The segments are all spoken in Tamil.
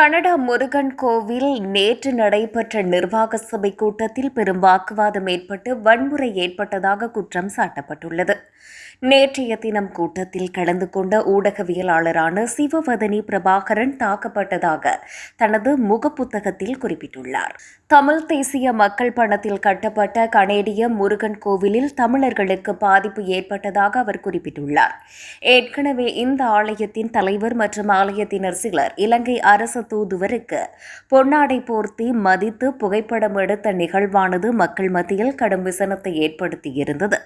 கனடா முருகன் கோவில் நேற்று நடைபெற்ற நிர்வாக சபை கூட்டத்தில் பெரும் வாக்குவாதம் ஏற்பட்டு வன்முறை ஏற்பட்டதாக குற்றம் சாட்டப்பட்டுள்ளது. நேற்றைய தினம் கூட்டத்தில் கலந்து கொண்ட ஊடகவியலாளரான சிவவதனி பிரபாகரன் தாக்கப்பட்டதாக தனது முகப்புத்தகத்தில் குறிப்பிட்டுள்ளார். தமிழ் தேசிய மக்கள் பணத்தில் கட்டப்பட்ட கனேடிய முருகன் கோவிலில் தமிழர்களுக்கு பாதிப்பு ஏற்பட்டதாக அவர் குறிப்பிட்டுள்ளார். ஏற்கனவே இந்த ஆலயத்தின் தலைவர் மற்றும் ஆலயத்தினர் சிலர் இலங்கை அரசு தூதுவருக்கு பொன்னாடை போர்த்தி மதித்து புகைப்படம் எடுத்த நிகழ்வானது மக்கள் மத்தியில் கடும் விசனத்தை ஏற்படுத்தியிருந்தது.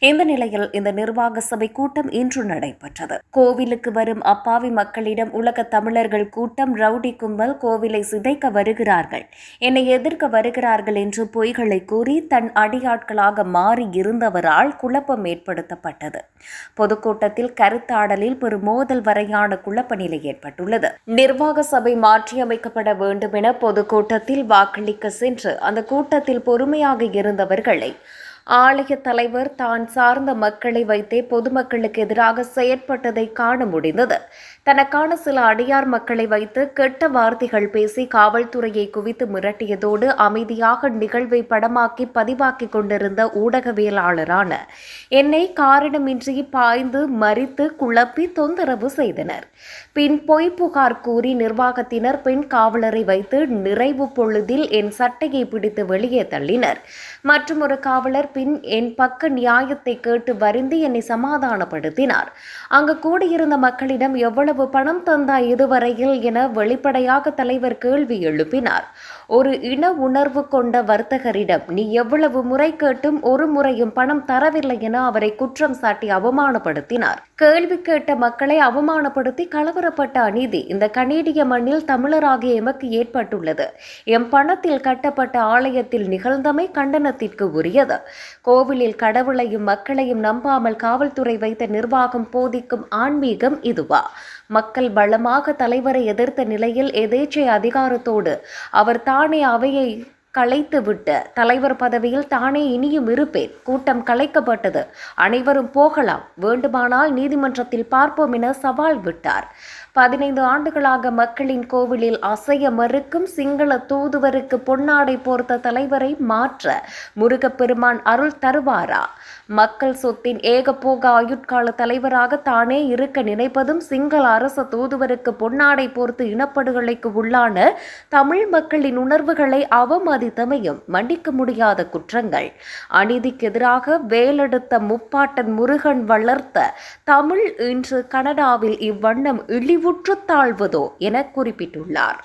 இந்த நிலையில் இந்த நிர்வாக நிர்வாக சபை கூட்டம் இன்று நடைபெற்றது. கோவிலுக்கு வரும் அப்பாவி மக்களிடம் உலக தமிழர்கள் கூட்டம் ரவுடி கும்பல் கோவிலை சிதைக்க வருகிறார்கள். என்னை எதிர்க்க வருகிறார்கள் என்று பொய்களை கூறி தன் அடியாட்களாக மாறி இருந்தவரால் குழப்பம் ஏற்படுத்தப்பட்டது. பொதுக்கூட்டத்தில் கருத்தாடலில் ஒரு மோதல் வரையான குழப்ப நிலை ஏற்பட்டுள்ளது. நிர்வாக சபை மாற்றியமைக்கப்பட வேண்டும் என பொதுக்கூட்டத்தில் வாக்களிக்க சென்று அந்த கூட்டத்தில் பொறுமையாக இருந்தவர்களை ஆலய தலைவர் தான் சார்ந்த மக்களை வைத்தே பொதுமக்களுக்கு எதிராக செயற்பட்டதை காண முடிந்தது. தனக்கான சில அடியார் மக்களை வைத்து கெட்ட வார்த்தைகள் பேசி காவல்துறையை குவித்து மிரட்டியதோடு அமைதியாக நிகழ்வை படமாக்கி பதிவாக்கி கொண்டிருந்த ஊடகவியலாளரான என்னை காரணமின்றி பாய்ந்து மறித்து குழப்பி தொந்தரவு செய்தனர். பின் பொய் புகார் கூறி நிர்வாகத்தினர் பெண் காவலரை வைத்து நிறைவு பொழுதில் என் சட்டையை பிடித்து வெளியே தள்ளினர். மற்றும் ஒரு காவலர் பின் என் பக்க நியாயத்தை கேட்டு வருந்தி என்னை சமாதானப்படுத்தினார். அங்கு கூடியிருந்த மக்களிடம் எவ்வளவு பணம் தந்தாய் இதுவரையில் என வெளிப்படையாக தலைவர் கேள்வி எழுப்பினார். ஒரு இன உணர்வு கொண்ட வர்த்தகரிடம் நீ எவ்வளவு முறை கேட்டும் ஒரு முறையும் பணம் தரவில்லை என அவரை குற்றம் சாட்டி அவமானப்படுத்தினார். கேள்வி கேட்ட மக்களை அவமானப்படுத்தி கலவரப்பட்ட அநீதி இந்த கனேடிய மண்ணில் தமிழராகிய எமக்கு ஏற்பட்டுள்ளது. எம் பணத்தில் கட்டப்பட்ட ஆலயத்தில் நிகழ்ந்தமை கண்டனத்திற்கு உரியது. கோவிலில் கடவுளையும் மக்களையும் நம்பாமல் காவல்துறை வைத்த நிர்வாகம் போதிக்கும் ஆன்மீகம் இதுவா? மக்கள் பலமாக தலைவரை எதிர்த்த நிலையில் எதேச்சை அதிகாரத்தோடு அவர் தானே அவையை கலைத்துவிட்டு தலைவர் பதவியில் தானே இனியும் இருப்பேன். கூட்டம் கலைக்கப்பட்டது. அனைவரும் போகலாம். வேண்டுமானால் நீதிமன்றத்தில் பார்ப்போம் என சவால் விட்டார். பதினைந்து ஆண்டுகளாக மக்களின் கோவிலில் அசைய மறுக்கும் சிங்கள தூதுவருக்கு பொன்னாடை போர்த்த தலைவரை மாற்ற முருகப்பெருமான் அருள் தருவாரா? மக்கள் சொத்தின் ஏகபோக ஆயுட்கால தலைவராக தானே இருக்க நினைப்பதும் சிங்கள அரச தூதுவருக்கு பொன்னாடை போர்த்து இனப்படுகொலைக்கு உள்ளான தமிழ் மக்களின் உணர்வுகளை அவமதித்தமையும் மன்னிக்க முடியாத குற்றங்கள். அநீதிக்கு எதிராக வேலெடுத்த முப்பாட்டன் முருகன் வளர்த்த தமிழ் இன்று கனடாவில் இவ்வண்ணம் இழிவுற்று தாழ்வதோ என குறிப்பிட்டுள்ளார்.